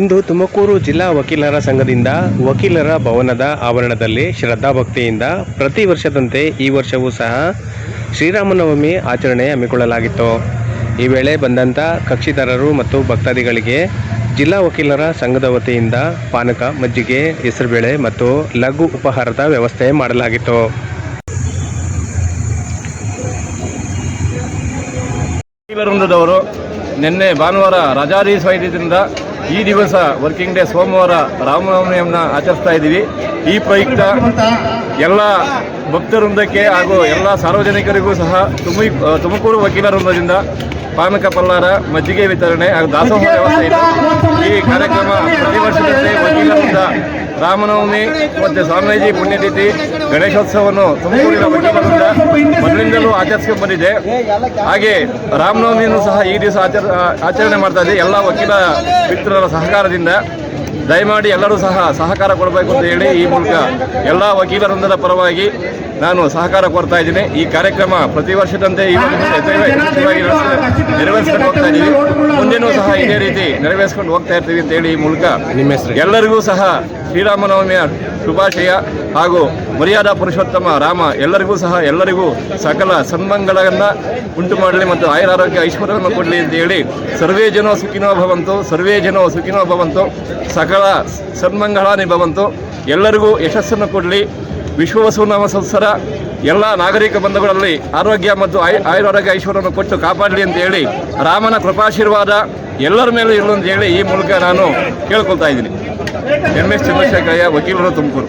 ಇಂದು ತುಮಕೂರು ಜಿಲ್ಲಾ ವಕೀಲರ ಸಂಘದಿಂದ ವಕೀಲರ ಭವನದ ಆವರಣದಲ್ಲಿ ಶ್ರದ್ಧಾಭಕ್ತಿಯಿಂದ ಪ್ರತಿ ವರ್ಷದಂತೆ ಈ ವರ್ಷವೂ ಸಹ ಶ್ರೀರಾಮನವಮಿ ಆಚರಣೆ ಹಮ್ಮಿಕೊಳ್ಳಲಾಗಿತ್ತು. ಈ ವೇಳೆ ಬಂದಂಥ ಕಕ್ಷಿದಾರರು ಮತ್ತು ಭಕ್ತಾದಿಗಳಿಗೆ ಜಿಲ್ಲಾ ವಕೀಲರ ಸಂಘದ ವತಿಯಿಂದ ಪಾನಕ, ಮಜ್ಜಿಗೆ, ಹೆಸರುಬೇಳೆ ಮತ್ತು ಲಘು ಉಪಹಾರದ ವ್ಯವಸ್ಥೆ ಮಾಡಲಾಗಿತ್ತು. ವೃಂದದವರು ನಿನ್ನೆ ಭಾನುವಾರ ರಾಜಾರಿ ವೈದ್ಯದಿಂದ ಈ ದಿವಸ ವರ್ಕಿಂಗ್ ಡೇ ಸೋಮವಾರ ರಾಮನವಮಿಯನ್ನು ಆಚರಿಸ್ತಾ ಇದ್ದೀವಿ. ಈ ಪ್ರಯುಕ್ತ ಎಲ್ಲ ಭಕ್ತವೃಂದಕ್ಕೆ ಹಾಗೂ ಎಲ್ಲ ಸಾರ್ವಜನಿಕರಿಗೂ ಸಹ ತುಮಿ ತುಮಕೂರು ವಕೀಲ ವೃಂದದಿಂದ ಪಾನಕ ಪಲ್ಲಾರ, ಮಜ್ಜಿಗೆ ವಿತರಣೆ ಹಾಗೂ ದಾಸೋಹ ವ್ಯವಸ್ಥೆ ಈ ಕಾರ್ಯಕ್ರಮ ಪ್ರತಿ ವರ್ಷದಂತೆ ವಕೀಲರಿಂದ ರಾಮನವಮಿ ಮತ್ತು ಸ್ವಾಮೀಜಿ ಪುಣ್ಯತಿಥಿ ಗಣೇಶೋತ್ಸವವನ್ನು ತುಮಕೂರಿನ ವಕೀಲರಿಂದ ಮೊದಲಿಂದಲೂ ಆಚರಿಸ್ಕೊಂಡು ಬಂದಿದೆ. ಹಾಗೆ ರಾಮನವಮಿಯನ್ನು ಸಹ ಈ ದಿವಸ ಆಚರ, ಆಚರಣೆ ಮಾಡ್ತಾ ಇದೆ. ಎಲ್ಲ ವಕೀಲ ಮಿತ್ರರ ಸಹಕಾರದಿಂದ ದಯಮಾಡಿ ಎಲ್ಲರೂ ಸಹ ಸಹಕಾರ ಕೊಡಬೇಕು ಅಂತ ಹೇಳಿ ಈ ಮೂಲಕ ಎಲ್ಲ ವಕೀಲರೊಂದರ ಪರವಾಗಿ ನಾನು ಸಹಕಾರ ಕೊಡ್ತಾ ಇದ್ದೀನಿ. ಈ ಕಾರ್ಯಕ್ರಮ ಪ್ರತಿ ವರ್ಷದಂತೆ ಈ ನೆರವೇರಿಸ್ಕೊಂಡು ಹೋಗ್ತಾ ಇದ್ದೀವಿ. ಮುಂದೆನೂ ಸಹ ಇದೇ ರೀತಿ ನೆರವೇರಿಸ್ಕೊಂಡು ಹೋಗ್ತಾ ಇರ್ತೀವಿ ಅಂತ ಹೇಳಿ ಈ ಮೂಲಕ ನಿಮ್ಮ ಹೆಸರು? ಎಲ್ಲರಿಗೂ ಸಹ ಶ್ರೀರಾಮನವಮಿಯ ಶುಭಾಶಯ ಹಾಗೂ ಮರ್ಯಾದಾ ಪುರುಷೋತ್ತಮ ರಾಮ ಎಲ್ಲರಿಗೂ ಸಹ ಎಲ್ಲರಿಗೂ ಸಕಲ ಸನ್ಮಂಗಳನ್ನ ಉಂಟು ಮಾಡಲಿ ಮತ್ತು ಆಯುರಾರೋಗ್ಯ ಐಶ್ವರ್ಯವನ್ನು ಕೊಡಲಿ ಅಂತ ಹೇಳಿ ಸರ್ವೇ ಜನೋ ಸುಖಿನೋ ಭವಂತು ಸರ್ವೇ ಜನೋ ಸುಖಿನೋ ಭವಂತು ಸಕಲ ಸನ್ಮಂಗಳಾನಿ ಭವಂತು ಎಲ್ಲರಿಗೂ ಯಶಸ್ಸನ್ನು ಕೊಡಲಿ. ವಿಶ್ವವಸುನಾಮ ಸಂಸ್ಥರ ಎಲ್ಲ ನಾಗರಿಕ ಬಂಧುಗಳಲ್ಲಿ ಆರೋಗ್ಯ ಮತ್ತು ಆಯು, ಆಯುರಾರೋಗ್ಯ ಐಶ್ವರ್ಯವನ್ನು ಕೊಟ್ಟು ಕಾಪಾಡಲಿ ಅಂತ ಹೇಳಿ ರಾಮನ ಕೃಪಾಶೀರ್ವಾದ ಎಲ್ಲರ ಮೇಲೂ ಇರಲು ಅಂತ ಹೇಳಿ ಈ ಮೂಲಕ ನಾನು ಕೇಳ್ಕೊಳ್ತಾ ಇದ್ದೀನಿ. ಎಂ ಎಸ್ ಚಂದ್ರಶೇಖರಯ್ಯ, ವಕೀಲರು ತುಮಕೂರು.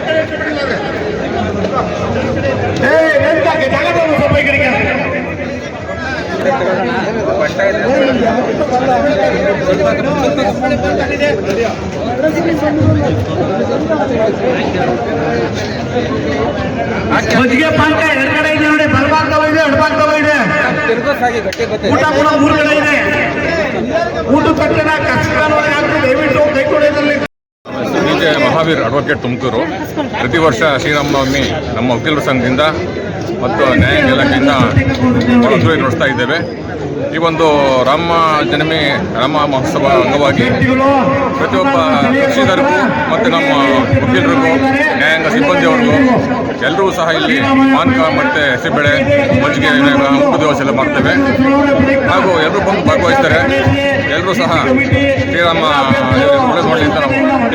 ಮಜ್ಜಿಗೆ ಪಾಕ ಎರಡು ಕಡೆ ಇದೆ ನೋಡಿ ಬಲಭಾಗ ಇದೆ ಎಡಭಾಗ ಇದೆ. ಊಟ ಕೂಡ ಮೂರು ಕಡೆ ಇದೆ ಊಟ ತಕ್ಷಣ ಕಷ್ಟ ಆಗ್ತದೆ ದಯವಿಟ್ಟು ಮಹಾವೀರ್ ಅಡ್ವೊಕೇಟ್ ತುಮಕೂರು. ಪ್ರತಿ ವರ್ಷ ಶ್ರೀರಾಮನವಮಿ ನಮ್ಮ ವಕೀಲರ ಸಂಘದಿಂದ ಮತ್ತು ನ್ಯಾಯಾಂಗ ಇಲಾಖೆಯಿಂದ ನಡೆಸ್ತಾ ಇದ್ದೇವೆ. ಈ ಒಂದು ರಾಮ ಜನ್ಮಿ, ರಾಮ ಮಹೋತ್ಸವ ಅಂಗವಾಗಿ ಪ್ರತಿಯೊಬ್ಬ ಕೃಷಿಕರಿಗೂ ಮತ್ತು ನಮ್ಮ ವಕೀಲರಿಗೂ, ನ್ಯಾಯಾಂಗ ಸಿಬ್ಬಂದಿಯವರಿಗೂ ಎಲ್ಲರೂ ಸಹ ಇಲ್ಲಿ ಮಾನಕ ಮತ್ತು ಹಸಿಬೇಳೆ ಮಜ್ಜಿಗೆ ದಿವಸ ಎಲ್ಲ ಮಾಡ್ತೇವೆ. ಹಾಗೂ ಎಲ್ಲರೂ ಬಂದು ಭಾಗವಹಿಸ್ತಾರೆ. ಎಲ್ಲರೂ ಸಹ ಶ್ರೀರಾಮ ಒಳ್ಳೇದು ಮಾಡಲಿ ಅಂತ ನಾವು